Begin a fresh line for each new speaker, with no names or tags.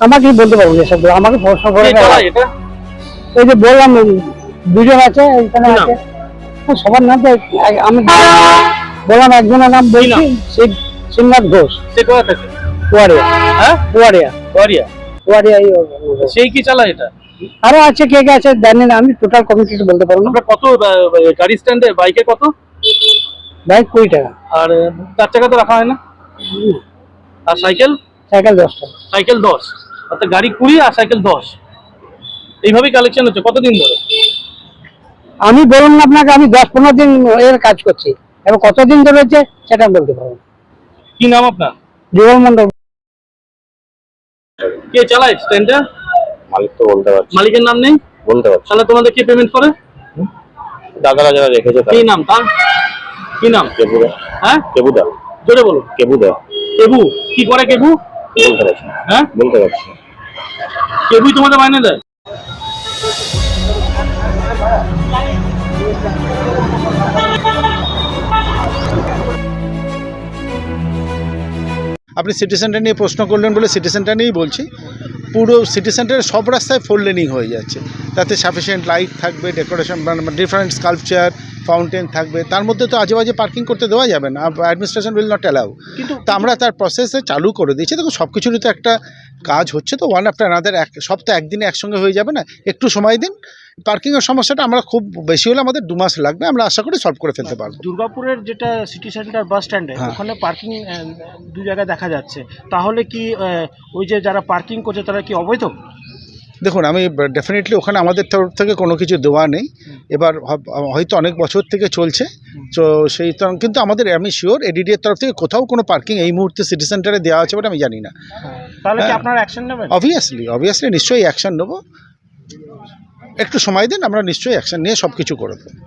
আমাকে বলতে পারব না এসব আমাকে প্রশ্ন করে এই যে বললাম দুজন আছে এখানে আছে। সবার নাম তো আমি বললাম একজনের নাম বলছি শিব- শিবনাথ ঘোষ।
সে কোথা থেকে?
ওয়ারিয়া
হ্যাঁ?
ওয়ারিয়া এই ওর-
সেই কি চালায় এটা?
আরও আছে কে কে আছে জানি না আমি টোটাল কমিটি বলতে পারব না।
কত গাড়ি স্ট্যান্ডে বাইকে কত?
বাইক কুড়ি টাকা।
আর চার চাকা তো রাখা হয় না? আর সাইকেল
সাইকেল দশ টাকা।
সাইকেল দশ। অর্থাৎ গাড়ি কুড়ি আর সাইকেল দশ। এইভাবেই কালেকশন হচ্ছে কতদিন ধরে?
আমি বলুন না আপনাকে আমি দশ পনেরো দিন এর কাজ করছি। এবং কতদিন ধরে হচ্ছে সেটা আমি বলতে পারব
কি নাম আপনার?
যুগল মন্ডল
কে চালায় স্ট্যান্ডটা
মালিক তো বলতে পারছি।
মালিকের নাম নেই?
বলতে পারছি।
তাহলে তোমাদের কে পেমেন্ট করে?
দাদারা যারা রেখেছে
কি নাম তার? কি নাম?
কেবুদা।
হ্যাঁ?
কেবুদা।
জোরে বলো
কেবুদা।
কেবু? কি করে কেবু?
বলতে পারছি
হ্যাঁ?
বলতে পারছি।
তোমাদের মাইনে দেয়?
আপনি সিটি সেন্টার নিয়ে প্রশ্ন করলেন বলে সিটি সেন্টার নিয়েই বলছি। পুরো সিটি সেন্টারের সব রাস্তায় ফোর লেনিং হয়ে যাচ্ছে। তাতে সাফিসিয়েন্ট লাইট থাকবে ডেকোরেশন ডিফারেন্ট স্কাল্পচার ফাউন্টেন থাকবে। তার মধ্যে তো আজে বাজে পার্কিং করতে দেওয়া যাবে না অ্যাডমিনিস্ট্রেশন উইল নট অ্যালাউ কিন্তু তা আমরা তার প্রসেসে চালু করে দিয়েছি। দেখুন সব কিছুরই তো একটা কাজ হচ্ছে তো ওয়ান আফটার আনাদার এক সব তো একদিনে একসঙ্গে হয়ে যাবে না। একটু সময় দিন পার্কিংয়ের সমস্যাটা আমরা খুব বেশি হলে আমাদের দু মাস লাগবে আমরা আশা করি সলভ করে ফেলতে পারব।
দুর্গাপুরের যেটা সিটি সেন্টার বাস স্ট্যান্ডে। ওখানে পার্কিং দু জায়গায় দেখা যাচ্ছে। তাহলে কি ওই যে যারা পার্কিং করছে তারা কি অবৈধ?
দেখুন আমি ডেফিনেটলি ওখানে আমাদের তরফ থেকে কোনো কিছু দেওয়া নেই। এবার হয়তো অনেক বছর থেকে চলছে। তো সেই কিন্তু আমাদের আমি শিওর এডিডিএর তরফ থেকে কোথাও কোনো পার্কিং এই মুহূর্তে সিটি সেন্টারে দেওয়া আছে বলে আমি জানি না।
তাহলে কি
হ্যাঁ।
আপনারা অ্যাকশন নেবেন?
অবভিয়াসলি অবভিয়াসলি নিশ্চয়ই অ্যাকশন নেব। একটু সময় দিন আমরা নিশ্চয়ই অ্যাকশন নিয়ে সব কিছু করে দেবো।